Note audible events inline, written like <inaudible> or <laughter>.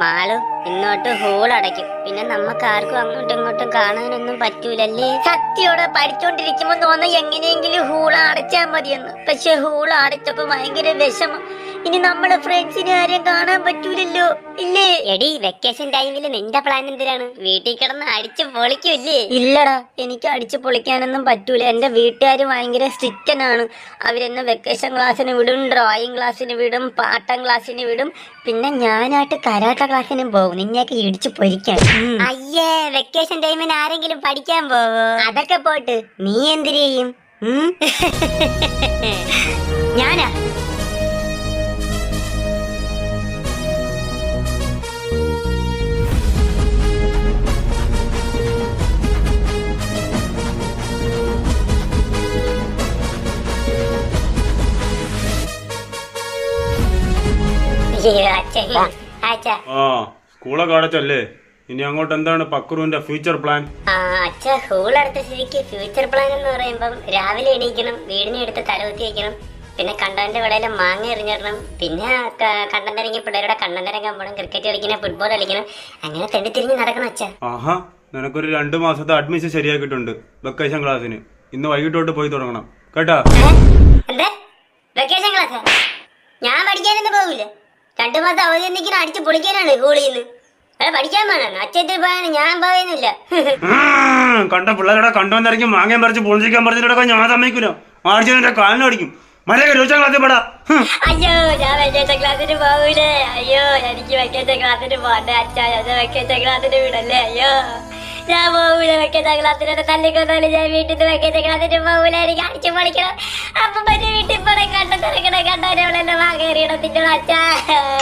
Malu ഇന്നോട്ട് whole അടയ്ക്കും. പിന്നെ നമുക്ക് ആർക്കും അങ്ങോട്ടും ഇങ്ങോട്ടും കാണാനൊന്നും പറ്റൂലല്ലേ? സത്യോടെ പഠിച്ചോണ്ടിരിക്കുമ്പോ തോന്നുന്നു എങ്ങനെയെങ്കിലും ഹൂൾ അടച്ചാൽ മതിയെന്ന്. പക്ഷെ ഹൂൾ അടച്ചപ്പോ ഭയങ്കര വിഷമം. ഇനി നമ്മളെ ഫ്രണ്ട്സിനെ ആരെയും കാണാൻ പറ്റൂലല്ലോ. ഇല്ലേ? എടി വെക്കേഷൻ ടൈമിൽ നിന്റെ പ്ലാൻ എന്തിനാണ്? വീട്ടിൽ കിടന്ന് അടിച്ചു പൊളിക്കൂല്ലേ? ഇല്ലടാ എനിക്ക് അടിച്ചു പൊളിക്കാനൊന്നും പറ്റൂല. എന്റെ വീട്ടുകാർ ഭയങ്കര സ്ട്രിക്റ്റനാണ്. അവരെന്നെ വെക്കേഷൻ ക്ലാസ്സിന് വിടും ഡ്രോയിങ് ക്ലാസ്സിന് വിടും പാട്ടം ക്ലാസ്സിന് വിടും. പിന്നെ ഞാനായിട്ട് കരാട്ട ക്ലാസ്സിനും പോകും. നിന്നെയൊക്കെ ഇടിച്ചു പൊരിക്കാൻ. അയ്യേ വെക്കേഷൻ ടൈമിന് ആരെങ്കിലും പഠിക്കാൻ പോവോ? അതൊക്കെ പോട്ട്. നീ എന്തിനു ചെയ്യും <laughs> ഞാനാ? ആ. സ്കൂളൊക്കെ അടച്ചല്ലേ? ഇനി അങ്ങോട്ട് എന്താണ് പക്രുവിന്റെ ഫ്യൂച്ചർ പ്ലാൻ ആ അച്ഛ സ്കൂൾ അടുത്ത സ്ഥിതിക്ക് ഫ്യൂച്ചർ പ്ലാൻ എന്ന് പറയുമ്പം രാവിലെ എണീക്കണം വീടിനെ എടുത്ത് തലകുത്തി വെക്കണം പിന്നെ കണ്ടവന്റെ വിളയിൽ മാങ്ങ എറിഞ്ഞിടണം പിന്നെ കണ്ടന്തരങ്ങി പിള്ളേരുടെ കണ്ടന്തരങ്ങാൻ പോകണം ക്രിക്കറ്റ് കളിക്കണം ഫുട്ബോൾ കളിക്കണം അങ്ങനെ തെണ്ടി തിരിഞ്ഞ് നടക്കണം അച്ഛാ. ആഹാ നിനക്കൊരു രണ്ട് മാസത്തെ അഡ്മിഷൻ ശരിയാക്കിയിട്ടുണ്ട് വെക്കേഷൻ ക്ലാസ്സിന് ഇന്ന് വൈകിട്ട് പോയി തുടങ്ങണം. കേട്ടാ? എന്താ? വെക്കേഷൻ ക്ലാസ് ഞാൻ പഠിക്കാനൊന്നും പോകില്ല രണ്ടു മാസം അവധി എന്തെങ്കിലും അടിച്ച് പൊളിക്കാനാണ് സ്കൂളിൽ നിന്ന്. അല്ല പഠിക്കാൻ വേണം. അച്ഛത്തിൽ പോയാണ് ഞാൻ പറയുന്നില്ല. കണ്ട പിള്ളേരുടെ കണ്ടുവന്നിറങ്ങി മാങ്ങയും പറിച്ച് പൊളിച്ചിരിക്കാൻ പറഞ്ഞിട്ടൊക്കെ ഞാൻ സമ്മതിക്കൂല. ആഴ്ച എന്റെ കാലിന് അടിക്കും. മര്യാദ രോച്ചാൻ ക്ലാസ്സിൽ പെടാ. അയ്യോ ഞാൻ വെക്കേഷൻ ക്ലാസ്സിന് പോകൂലേ അയ്യോ എനിക്ക് വെക്കേഷൻ ക്ലാസ്സിന് പോകണ്ടേ അച്ഛാ. ഞാൻ വെക്കേഷൻ ക്ലാസ്സിന് വിടല്ലേ. അയ്യോ ഞാൻ പോകൂല വെക്കേഷൻ ക്ലാസ്സിന് തല്ലിക്കൊന്നാലും ഞാൻ വീട്ടിൽ നിന്ന് വെക്കേഷൻ ക്ലാസ്സിന് പോകൂല എനിക്ക് അടിച്ചു പൊളിക്കണം. അപ്പം വീട്ടിൽ പോണേ Rino tidur aja